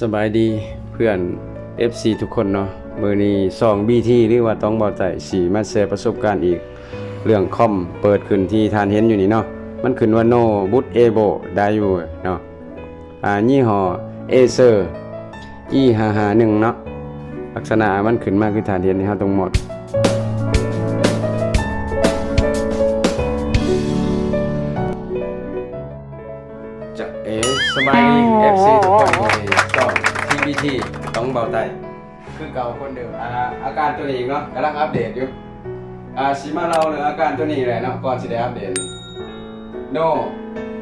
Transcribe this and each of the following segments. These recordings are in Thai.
สบายดีเพื่อน FC ทุกคนเนาะมือนี้ซอง BT หรือว่าต้องบาใจสีมาแชร์ประสบการณ์อีก เรื่องคอมเปิดขึ้นที่ทานเห็นอยู่นี่เนาะมันขึ้นว่า No Boot Able ได้อยู่เนาะอ่ายี่ห้อ Acer E551 เนาะลักษณะมันขึ้นมากคือทานเห็นนี่เฮาตรงหมด จะเอ๋สบายดี FC ทุกคน TBT ต้องเบาใจคือเก่าคนเดิมอ่าอาการตัวนี้เนาะกำลังอัปเดตอยู่อ่าสิมาเล่าเรื่องอาการตัวนี้แหละเนาะก่อนสิได้อัปเดต No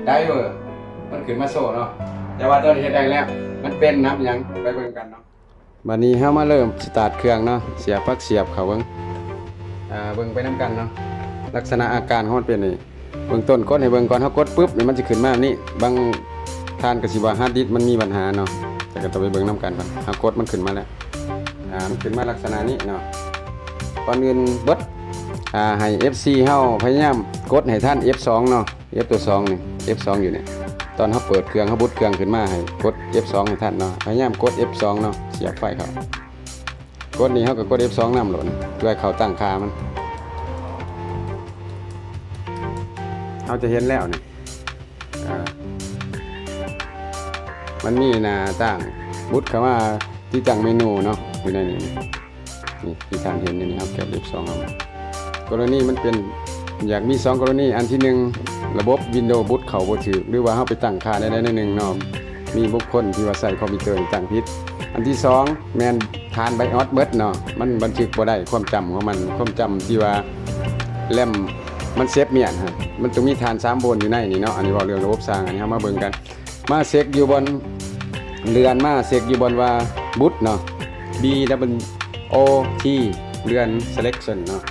Diver มันขึ้นมาโซ่เนาะแต่ว่าตัวนี้เฮ็ดได้แล้วมันเป็นน้ำยังไปเบิ่งกันเนาะบัดนี้เฮามาเริ่มสตาร์ทเครื่องเนาะเสียบปลั๊กเสียบเขาเบิ่งอ่าเบิ่งไปนํกันเนาะลักษณะอาการของมันเป็นนี่เบื้องต้นกดให้เบื้องก่อนเขากดปุ๊บเนี่ยมันจะขึ้นมานี่บางทานกสิว่าฮาร์ดดิสมันมีปัญหาเนาะ แต่ก็ต้องไปเบิ่งน้ำกันก่อนเขากดมันขึ้นมาแล้วอ่ามันขึ้นมาลักษณะนี้เนาะก่อนอื่นเบิดอ่าให้ FC เฮาพยายามกดให้ท่าน F2 เนาะ F ตัว2นี่ F2 อยู่เนี่ยตอนเขาเปิดเครื่องเขาบุดเครื่องขึ้นมาให้กด F2 ให้ท่านเนาะพยายามกด F2 เนาะเสียบไฟเขากดนี่เขาก็กด F2 นำโหลดเพื่อให้เขาตั้งคามันเราจะเห็นแล้วเนี่อ่ มันมีหน้าต่างบุดคำว่าที่ตั้งเมนูเนาะอยู่ในนี้นี่ที่ทานเห็นนี่นะครับแก็บเล็บสองเอากรณีมันเป็นอยากมีสองกรณีอันที่หนึ่งระบบ Windows บุดเขาบ่ถือหรือว่าเฮาไปตั้งค่าได้ในหนึ่งเนาะมีบุคคลที่ว่าใส่คอมพิวเตอร์ตั้งผิดอันที่สองแมนทานไบออสเบิดเนาะมันบันทึกบ่ได้ความจำของมันความจำที่ว่าแลมมันเซฟเมียนฮะมันต้องมีฐานสามบนอยู่ในนี่เนาะอันนี้บอกเรื่องระบบสร้างอันนี้เรามาเบิ่งกัน มาเซ็กอยู่บนเรือนมาเซ็กอยู่บนว่าบุตรเนาะ B W O T เรือน selection เนาะ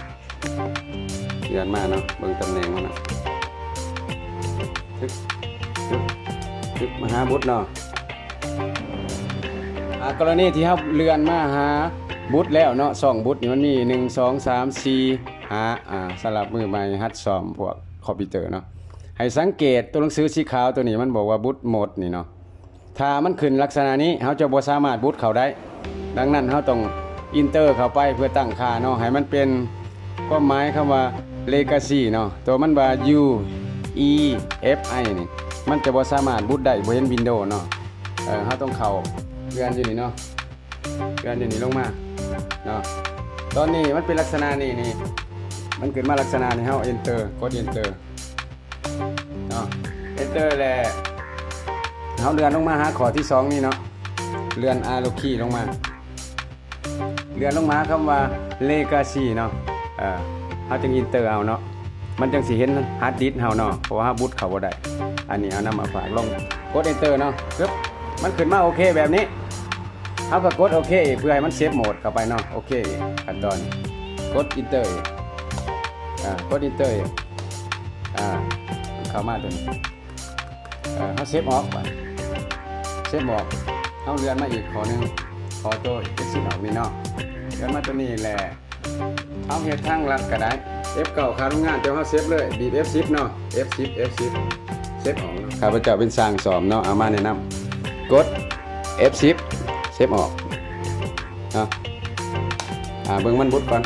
เรือนมาเนาะเบิ่งตำแหน่งมันเนาะทึกทึกทึกมาหาบุตรเนาะอ่ากรณีที่ครับเรือนมาหาบุตรแล้วเนาะสองบุตรนี่มันมีหนึ่งสองสามสี่หาอ่าสลับมือใหม่ฮัดสอมพวกคอมพิวเตอร์เนาะ ให้สังเกตตัวหนังสือสีขาวตัวนี้มันบอกว่าบุตรหมดนี่เนาะถ้ามันขึ้นลักษณะนี้เขาจะบ่สามารถบุตรเขาได้ ดังนั้นเขาต้องอินเตอร์เข้าไปเพื่อตั้งค่าเนาะให้มันเป็นความหมายคำว่า legacy เนาะตัวมันว่า U E F I นี่มันจะบ่สามารถบุตรได้บ่เห็นวินโดว์เนาะเออเขาต้องเข้าเรือนอยู่นี่เนาะเรือนอยู่นี่ลงมาเนาะตอนนี้มันเป็นลักษณะนี่นี่มันเกิดมาลักษณะนี่เฮา enter กด enter เนาะ enter แล้วเฮาเรือนลงมาหาขอที่สองนี่เนาะเรือน arrow key ลงมาเรือนลงมาคำว่า legacy เนาะเออเฮาจึง enter เอาเนาะมันจังสิเห็นฮาร์ดดิสเฮาเนาะเพราะว่าฮาบูตเขาบ่ได้อันนี้เอานำมาฝากลงกด enter เนาะปึ๊บมันขึ้นมาโอเคแบบนี้เอาก็กดโอเคเพื่อให้มันเซฟโหมดเข้าไปเนาะโอเคขั้นตอนกดอินเตอร์อ่ากดอินเตอร์ อ่าเข้ามาตัวนี้อ่าเขาเซฟออกไปเซฟออกเอาเรือนมาอีกขอหนึงขอตัวเอ็กซิออกนี่เนาะเรือนมาตัวนี้แหละเอาเฮ็ดทางลัดก็ได้ F เก่าคาโรงงานเจ้าเขาเซฟเลยบีบ F10 เนาะ F10 F10 เซฟออกเนาะข้าพเจ้าเป็นสร้างสอมเนาะเอามาแนะนำกด F10 เซฟออกเนาะอ่าเบิ่งมันบุดก่อน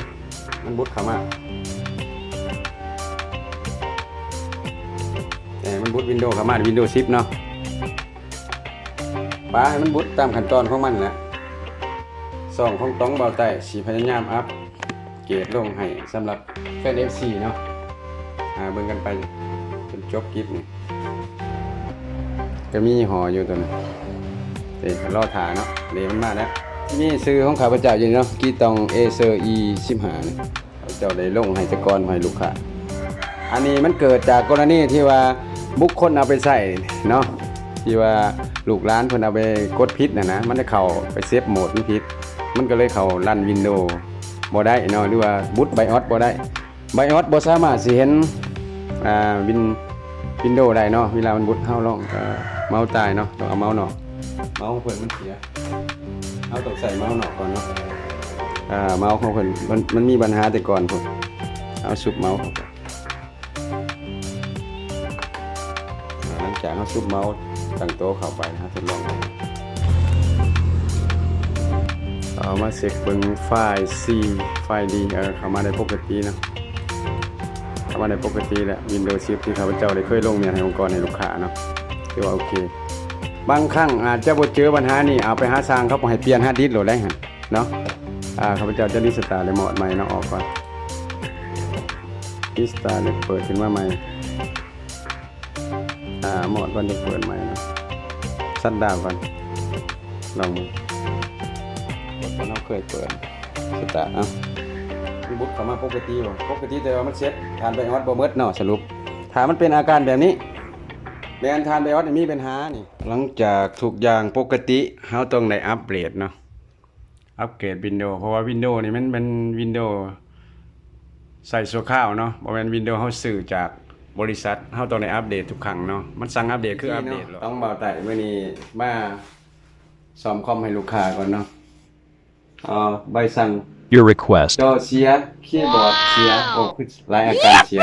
มันบุดเข้ามา มันบุดวินโดว์เข้ามาวินโดว์10เนาะป้าให้มันบุดตามขั้นตอนของมันแหละสองของต้องเบาไต้สีพยายามอัพ เกรดลงให้สำหรับแฟน FC เนาะอ่าเบิ่งกันไปจนจบคลิปนี่ก็มีห่ออยู่ตัวนึงเดี๋ยวรอถาเนาะเดี๋ยวมันมาแล้วมีซื้อของข้าพเจ้าอยู่เนาะกีตองเอเซอร์อีสิบหานี่ยข้าเจ้าได้ลงให้ตะกอนให้ลูกค้าอันนี้มันเกิดจากกรณีที่ว่า บุคคลเอาไปใส่เนาะที่ว่าลูกร้านเพิ่นเอาไปกดพิษนะนะมันได้เข้าไปเซฟโหมดมันพิษมันก็เลยเข้ารันวินโดว์บ่ได้เนาะหรือว่าบูตไบออสบ่ได้ไบออสบ่สามารถสิเห็นอ่าวินวินโดว์ได้เนาะเวลามันบุดเข้าลองก็เมาส์ตายเนาะต้องเอาเมาส์เนาะเมาส์ของเพิ่นมันเสียเอาต้องใส่เมาส์เนาะก่อนเนาะอ่าเมาส์ของเพิ่นมันมันมีปัญหาแต่ก่อนพุ่นเอาซุปเมาส์ จากเอาซุปเมาส์ตั้งโต๊ะเข้าไปนะทดลองเอามาเช็คเบิ่งไฟล์ C ไฟล์ดีเออเข้ามาได้ปกตินะเข้ามาได้ปกติแหละ Windows 10ที่ข้าพเจ้าได้เคยลงเนี่ยให้องค์กรให้ลูกค้าเนาะถือว่าโอเค บางครั้งอาจจะบ่เจอปัญหานี่เอาไปหาสร้างเขาบ่ให้เปลี่ยนฮาร์ดดิสก์โหลดได้วเนาะอ่าข้าพเจ้าจะรีสตาร์ทเลยหมดใหม่เนาะออกก่อนรีสตาร์ทเลยเปิดขึ้นมาใหม่าหมดวันจะเปิดใหม่นะชัดดาวน์ก่อนลองดูกดก่อนเราเคยเปิดสตาร์ทเอ้ามีบุ๊กเข้ามาปกติบ่ปกติแต่ว่ามันเซ็ตทานไปฮอตบ่เบิดเนาะสรุปถามมันเป็นอาการแบบนี้แบนทานไบออสมีปัญหานี่หลังจากทุกอย่างปกติเฮาต้องได้อัปเกรดเนาะอัปเกรด Windows เพราะว่า Windows นี่มันเป็น Windows ใส่ชั่วคราวเนาะบ่แม่น Windows เฮาซื้อจาก บริษัทเฮาต้องได้อัปเดตทุกครั้งเนาะมันสั่งอัปเดตคืออัปเดตต้องเบาไต่มื้อนี้มาซ่อมคอมให้ลูกค้าก่อนเนาะอ่าใบสั่ง Your request. จอเสียคีย์บอร์ดเสียโอ้คือหลายอาการเสีย